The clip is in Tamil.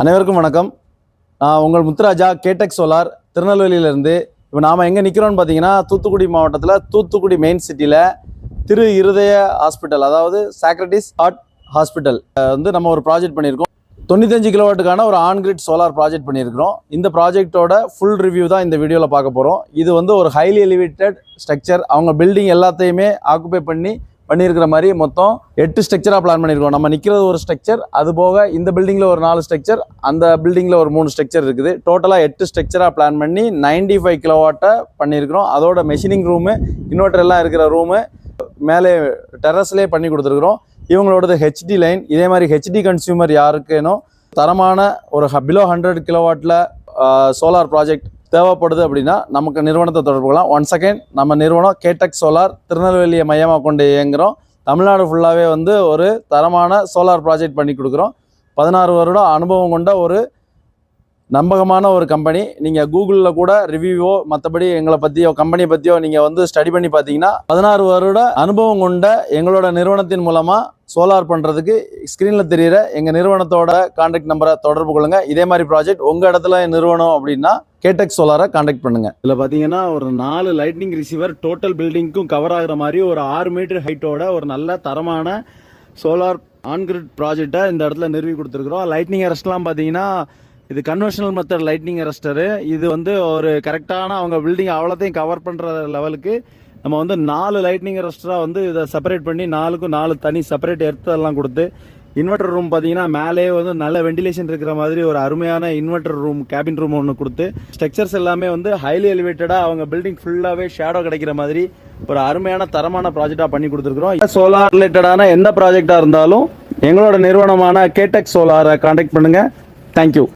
அனைவருக்கும் வணக்கம். நான் உங்கள் முத்துராஜா கேடெக் சோலார் திருநெல்வேலியிலேருந்து. இப்போ நாம் எங்கே நிற்கிறோம்னு பார்த்தீங்கன்னா தூத்துக்குடி மாவட்டத்தில் தூத்துக்குடி மெயின் சிட்டியில் திரு இருதய ஹாஸ்பிட்டல் அதாவது சாக்ரட்டிஸ் ஹார்ட் ஹாஸ்பிட்டல் வந்து நம்ம ஒரு ப்ராஜெக்ட் பண்ணியிருக்கோம். தொண்ணூத்தஞ்சு கிலோவாட்டுக்கான ஒரு ஆன்கிரிட் சோலார் ப்ராஜெக்ட் பண்ணியிருக்கிறோம். இந்த ப்ராஜெக்ட்டோட ஃபுல் ரிவ்யூ தான் இந்த வீடியோவில் பார்க்க போகிறோம் இது வந்து ஒரு ஹைலி எலிவேட்டட் ஸ்ட்ரக்சர் அவங்க பில்டிங் எல்லாத்தையுமே ஆக்குபை பண்ணி பண்ணியிருக்கிற மாதிரி மொத்தம் எட்டு ஸ்ட்ரக்சராக பிளான் பண்ணியிருக்கோம். நம்ம நிற்கிறது ஒரு ஸ்ட்ரக்சர் அது போக இந்த பில்டிங்கில் ஒரு நாலு ஸ்ட்ரக்சர் அந்த பில்டிங்கில் ஒரு மூணு ஸ்ட்ரக்சர் இருக்குது. டோட்டலாக எட்டு ஸ்ட்ரக்சராக பிளான் பண்ணி 95 ஃபைவ் கிலோவாட்டை பண்ணியிருக்கிறோம். அதோட மெஷினிங் ரூமு இன்வெர்டர் எல்லாம் இருக்கிற ரூமு மேலே டெரஸ்லேயே பண்ணி கொடுத்துருக்குறோம். இவங்களோடது ஹெச்டி லைன் இதே மாதிரி ஹெச்டி கன்சியூமர் யாருக்கேனும் தரமான ஒரு பிலோ ஹண்ட்ரட் கிலோவாட்டில் சோலார் ப்ராஜெக்ட் தேவைப்படுது அப்படின்னா நமக்கு நிறுவனத்தை தொடர்பு கொள்ளலாம். ஒன் செகண்ட் நம்ம நிறுவனம் கேடெக் சோலார் திருநெல்வேலியை மையமாக கொண்டு இயங்குகிறோம் தமிழ்நாடு ஃபுல்லாகவே வந்து ஒரு தரமான சோலார் ப்ராஜெக்ட் பண்ணி கொடுக்குறோம். பதினாறு வருடம் அனுபவம் கொண்ட ஒரு நம்பகமான ஒரு கம்பெனி நீங்கள் கூகுளில் கூட ரிவ்யூவோ மற்றபடி எங்களை பற்றியோ கம்பெனியை பற்றியோ நீங்கள் வந்து ஸ்டடி பண்ணி பார்த்தீங்கன்னா பதினாறு வருட அனுபவம் கொண்ட எங்களோட நிறுவனத்தின் மூலமாக சோலார் பண்ணுறதுக்கு ஸ்க்ரீனில் தெரியிற எங்கள் நிறுவனத்தோட கான்டாக்ட் நம்பரை தொடர்பு கொள்ளுங்கள் இதே மாதிரி ப்ராஜெக்ட் உங்கள் இடத்துல நிறுவனம் அப்படின்னா கேடெக் சோலாரை கான்டாக்ட் பண்ணுங்கள் இதில் பார்த்தீங்கன்னா ஒரு நாலு லைட்னிங் ரிசீவர் டோட்டல் பில்டிங்க்கும் கவர் ஆகிற மாதிரி ஒரு ஆறு மீட்டர் ஹைட்டோட ஒரு நல்ல தரமான சோலார் ஆன்கிரிட் ப்ராஜெக்டை இந்த இடத்துல நிறுவி கொடுத்துருக்குறோம். லைட்னிங் அரெஸ்ட்லாம் பார்த்தீங்கன்னா இது கன்வென்ஷனல் மெத்தட் லைட்னிங் அரெஸ்டரு இது வந்து ஒரு கரெக்டான அவங்க பில்டிங் அவ்வளோத்தையும் கவர் பண்ணுற லெவலுக்கு நம்ம வந்து நாலு லைட்னிங் ரெஸ்டராக வந்து இதை செப்பரேட் பண்ணி நாலுக்கும் நாலு தனி செப்பரேட் எர்த்தெல்லாம் கொடுத்து இன்வெர்டர் ரூம் பார்த்தீங்கன்னா மேலே வந்து நல்ல வெண்டிலேஷன் இருக்கிற மாதிரி ஒரு அருமையான இன்வெர்டர் ரூம் கேபின் ரூம் ஒன்று கொடுத்து ஸ்ட்ரக்சர்ஸ் எல்லாமே வந்து ஹைலி எலிவேட்டடாக அவங்க பில்டிங் ஃபுல்லாகவே ஷேடோ கிடைக்கிற மாதிரி ஒரு அருமையான தரமான ப்ராஜெக்டாக பண்ணி கொடுத்துருக்குறோம். சோலார் ரிலேட்டடான எந்த ப்ராஜெக்டாக இருந்தாலும் எங்களோட நிறுவனமான கேடெக் சோலாரை கான்டாக்ட் பண்ணுங்கள் தேங்க்யூ